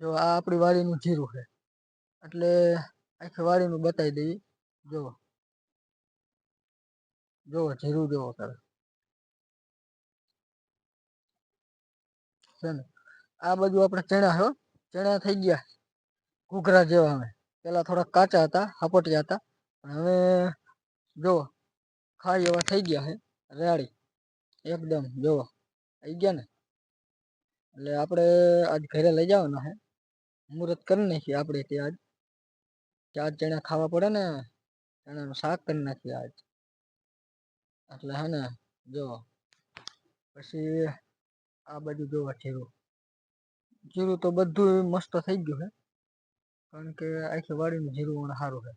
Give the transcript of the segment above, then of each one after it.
જો આ આપણી વાડીનું જીરું છે. એટલે આખી વાડીનું બતાવી દઈએ. જો. જો જીરું જોવો કરે છે ને? આ બાજુ આપણે ચણા હો. ચણા થઈ ગયા. ઘૂઘરા જેવા અમે. પેલા થોડા કાચા હતા, હપટિયા હતા. પણ હવે જો ખાઈ એવા થઈ ગયા છે, રેડી. એકદમ, જો. આવી ગયા ને? એટલે આપણે આજ ઘરે લઈ જવાના છે. મુહૂર્ત કરી નાખીએ આપણે ત્યાં જ. ચાર ચણા ખાવા પડે ને, ચણાનું શાક કરી નાખીએ આજ. એટલે હે ને, જો, પછી આ બાજુ જોવા જીરું જીરું તો બધું મસ્ત થઈ ગયું છે કારણ કે આખી વાડીનું જીરું પણ સારું છે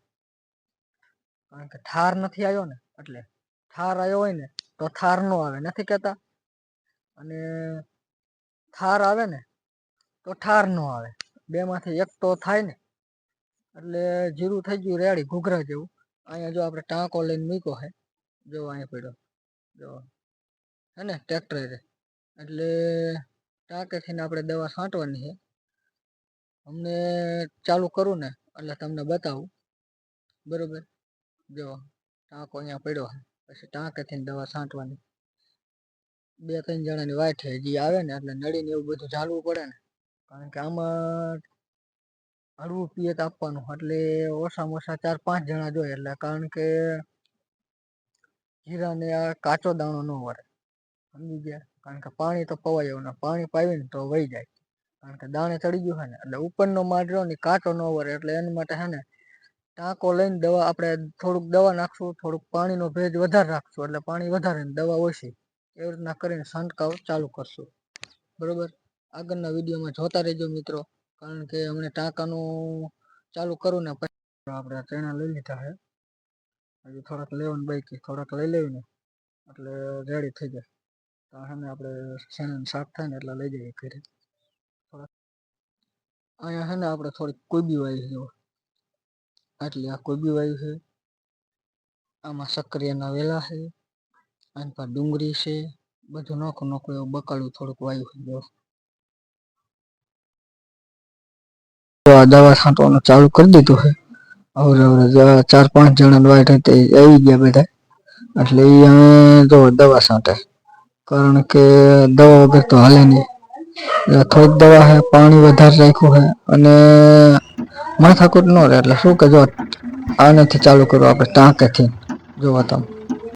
કારણ કે ઠાર નથી આવ્યો ને, એટલે ઠાર આવ્યો હોય ને, તો થાર નો આવે, નથી કહેતા? અને થાર આવે ને, તો ઠાર નો આવે. બેમાંથી એક તો થાય ને, એટલે જીરું થઈ ગયું રેડી, ઘૂઘરા જેવું. અહીંયા જો આપણે ટાંકો લઈને મૂક્યો છે, જો અહીંયા પડ્યો, જો. હે ને, ટ્રેક્ટરે એટલે ટાંકેથી આપણે દવા છાંટવાની છે. અમને ચાલુ કરું ને, એટલે તમને બતાવું. બરોબર? જો, ટાંકો અહીંયા પડ્યો છે. પછી ટાંકેથી દવા છાંટવાની. બે ત્રણ જણાની વાટ છે જે આવે ને, એટલે નળીને એવું બધું ચાલવું પડે ને. કારણ કે આમાં હળવું પિયત આપવાનું. એટલે ઓછામાં ઓછા ચાર પાંચ જણા જોઈએ એટલે કારણ કે જીરાને આ કાચો દાણો ન વળે સમજી ગયા? કારણ કે પાણી તો પવાય એવું ને. પાણી પાવીને તો વહી જાય. કારણ કે દાણે ચડી ગયું છે ને, એટલે ઉપરનો માળ રહ્યો ને કાચો ન વળે એટલે એના માટે છે ને, ટાંકો લઈને દવા આપણે થોડુંક દવા નાખશું, થોડુંક પાણીનો ભેજ વધારે રાખશું. એટલે પાણી વધારે ને દવા ઓછી. એવી રીતના કરીને છંટકાવ ચાલુ કરશું. બરોબર? આગળના વિડીયોમાં જોતા રહેજો મિત્રો. કારણ કે અમને ટાંકાનું ચાલુ કરું ને આપણે ચણા લઈ લીધા છે. હજી થોડાક લેવાનું બાકી, થોડાક લઈ લેવું ને એટલે રેડી થઈ જાય. તો સામે આપણે ચણાનું શાક થાય ને એટલે લઈ જઈએ ઘરે. થોડાક અહીંયા છે ને આપણે થોડીક કોબી વાવી છે. આટલી આ કોબી વાવી છે. આમાં સક્રિયના વેલા છે. આની પર ડુંગળી છે. બધું નોખું નોખું એવું બકાલું થોડુંક વાયુ છે. દવા છાંટવાનું ચાલુ કરી દીધું છે. હવે ચાર પાંચ જણા વાઈટ હતી આવી ગયા બધા એટલે એ અમે જો દવા છાંટે. કારણ કે દવા વગર તો હાલે નહીં. થોડીક દવા છે, પાણી વધારે રાખ્યું છે અને માથાકૂટ ન રહે. એટલે શું કે જો આનાથી ચાલુ કરો, આપણે ટાંકેથી. જોવા તમે.